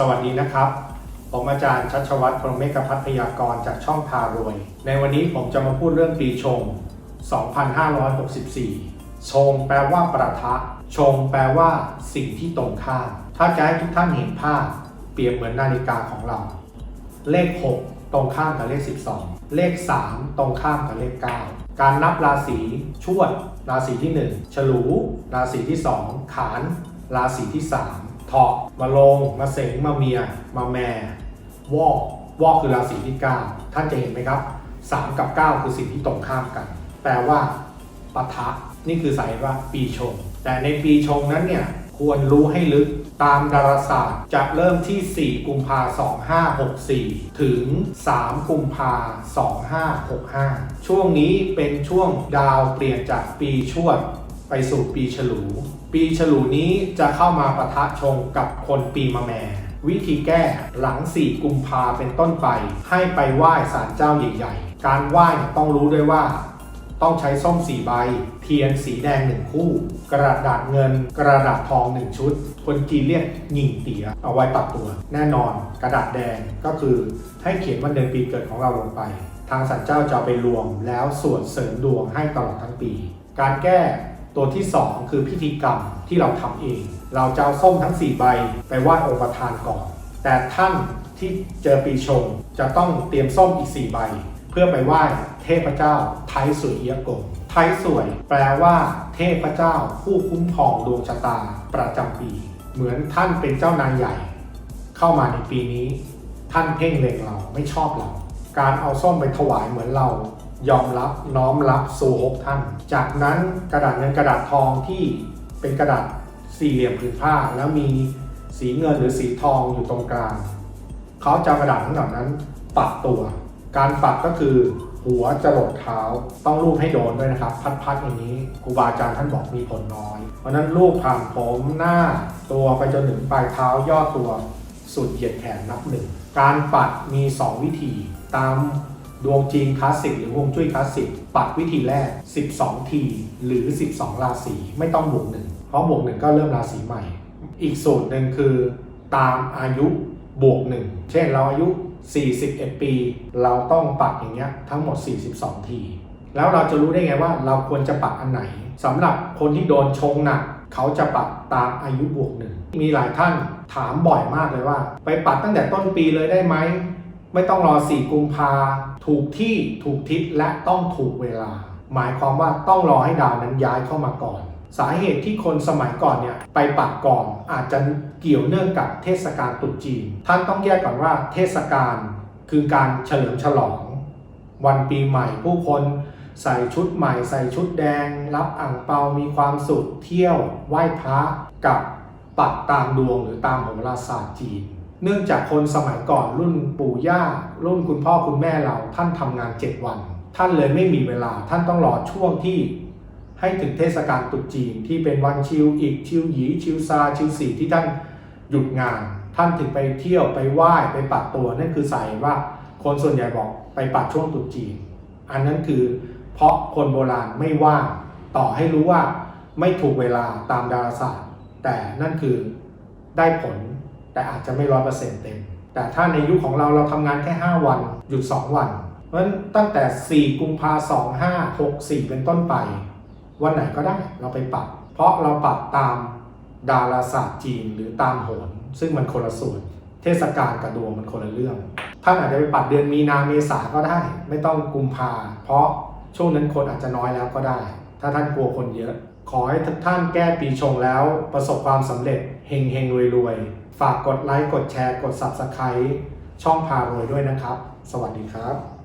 สวัสดีนะครับ ผมอาจารย์ชัชวัตรพรหมเมฆพัทยากรจากช่องพารวย ในวันนี้ผมจะมาพูดเรื่องปีชง 2564 ชงแปลว่าประทะ ชงแปลว่า สิ่งที่ตรงข้าม ถ้าจะให้ทุกท่านเห็นภาพ เปรียบเหมือนนาฬิกาของเรา เลข 6 ตรงข้ามกับเลข 12 เลข 3 ตรงข้ามกับเลข 9 การนับราศี ชวด ราศีที่ 1 ฉลู ราศีที่ 2 ขาน ราศีที่ 3 เถาะมาลง มาเสงมาเมีย มาแม่วอกวอกคือราศีที่ 9 ท่านจะเห็นไหมครับ 3 กับ 9 คือสิ่งที่ตรงข้ามกัน แปลว่าปะทะนี่คือสายว่าปีชง แต่ในปีชงนั้นเนี่ยควรรู้ให้ลึกตามดาราศาสตร์จะเริ่มที่ 4 กุมภา2564 ถึง 3 กุมภา2565 ช่วงนี้เป็นช่วงดาวเปลี่ยนจากปีชวด ไปสู่ปีฉลู ปีฉลูนี้จะเข้ามาประทะชงกับคนปีมะแม่ วิธีแก้หลัง 4 กุมภาเป็นต้นไป ให้ไปไหว้ศาลเจ้าใหญ่ๆ การไหว้ต้องรู้ด้วยว่า ต้องใช้ส้ม4ใบ เทียนสีแดง1คู่ กระดาษเงิน กระดาษทอง1ชุด คนจีนเรียกหยิ่งเตี๋ยเอาไว้ปัดตัว แน่นอนกระดาษแดงก็คือให้เขียนวันเดือนปีเกิดของเราลงไป ทางสันเจ้าจะไปรวมแล้วสวดเสริมดวงให้ตลอดทั้งปี การแก้ ตัวที่ 2 คือพิธีกรรมที่เราทำเอง เราจะเอาส้มทั้ง 4 ใบไปไหว้องค์ประธานก่อน แต่ท่านที่เจอปีชงจะต้องเตรียมส้มอีก 4 ใบ เพื่อไปไหว้เทพเจ้าไทยสวยเอียกงไทยสวย แปลว่า เทพเจ้าผู้คุ้มครองดวงชะตาประจำปี เหมือนท่านเป็นเจ้านายใหญ่ เข้ามาในปีนี้ ท่านเพ่งเล็งเราไม่ชอบเราการเอาส้มไปถวายเหมือนเรา ยอมรับน้อมรับสู่หกท่าน จากนั้นกระดาษเงินกระดาษทองที่เป็นกระดาษสี่เหลี่ยมผืนผ้า แล้วมีสีเงินหรือสีทองอยู่ตรงกลางเขาจะกระดาษทั้งหมดนั้นปัดตัว การปัดก็คือหัวจะหลดเท้าต้องรูปให้โดนด้วยนะครับ พัดๆอย่างนี้ครูบาอาจารย์ท่านบอกมีผลน้อย เพราะฉะนั้นรูปผ่านผมหน้าตัวไปจนถึงปลายเท้าย่อตัวสุดเหยียดแขนนับหนึ่งการปัดมี 2 วิธีตาม ดวงจีนคลาสสิกหรือวงจุ้ยคลาสสิกปัดวิธีแรก 12 ทีหรือ 12 ราศีไม่ต้องบวกหนึ่งเพราะบวกหนึ่งก็เริ่มราศีใหม่ อีกสูตรหนึ่งคือ ตามอายุบวกหนึ่งเช่นเราอายุ 41 ปี เราต้องปัดอย่างเงี้ยทั้งหมด 42 ที แล้วเราจะรู้ได้ไงว่าเราควรจะปัดอันไหนสำหรับคนที่โดนชงหนักเขาจะปัดตามอายุบวกหนึ่งมีหลายท่านถามบ่อยมากเลยว่า ไปปัดตั้งแต่ต้นปีเลยได้ไหม ไม่ต้องรอ 4 กุมภาถูกที่ถูกทิศและต้องถูกเวลา หมายความว่าต้องรอให้ดาวนั้นย้ายเข้ามาก่อน สาเหตุที่คนสมัยก่อนเนี่ยไปปัดก่อนอาจจะเกี่ยวเนื่องกับเทศกาลตรุษจีน ท่านต้องแยกก่อนว่าเทศกาลคือการเฉลิมฉลอง วันปีใหม่ผู้คนใส่ชุดใหม่ใส่ชุดแดง รับอ่างเปา มีความสุขเที่ยว ไหว้พระกับปัดตามดวงหรือตามโหราศาสตร์จีน เนื่องจากคนสมัยก่อนรุ่นปู่ย่า รุ่นคุณพ่อคุณแม่เราท่านทำงาน 7 วัน ท่านเลยไม่มีเวลาท่านต้องรอช่วงที่ให้ถึงเทศกาลตรุษจีนที่เป็นวันชิวอีกชิวหยีชิวซาชิวสีที่ท่านหยุดงาน ท่านถึงไปเที่ยวไปไหว้ไปปัดตัวนั่นคือใสายว่าคนส่วนใหญ่บอกไปปัดช่วงตรุษจีน อันนั้นคือเพราะคนโบราณไม่ว่างต่อให้รู้ว่าไม่ถูกเวลาตามดาราศาสตร์ แต่นั่นคือได้ผล แต่อาจจะไม่ร้อยเปอร์เซ็นต์เต็ม แต่ถ้าในยุคของเราเราทำงานแค่ 5 วัน หยุด 2 วัน เพราะฉะนั้นตั้งแต่ 4 กุมภาสองห้าหกสี่เป็นต้นไป วันไหนก็ได้เราไปปัดเพราะเราปัดตามดาราศาสตร์จีนหรือตามโหนซึ่งมันคนละส่วนเทศกาลกับดวงมันคนละเรื่องท่านอาจจะไปปัดเดือนมีนาเมษาก็ได้ ไม่ต้องกุมภาเพราะช่วงนั้นคนอาจจะน้อยแล้วก็ได้ ถ้าท่านกลัวคนเยอะ ขอให้ทุกท่านแก้ปีชงแล้วประสบความสำเร็จเฮงเฮงรวยรวย ฝากกดไลค์ กดแชร์ กด Subscribe ช่องพารวยด้วยนะครับ สวัสดีครับ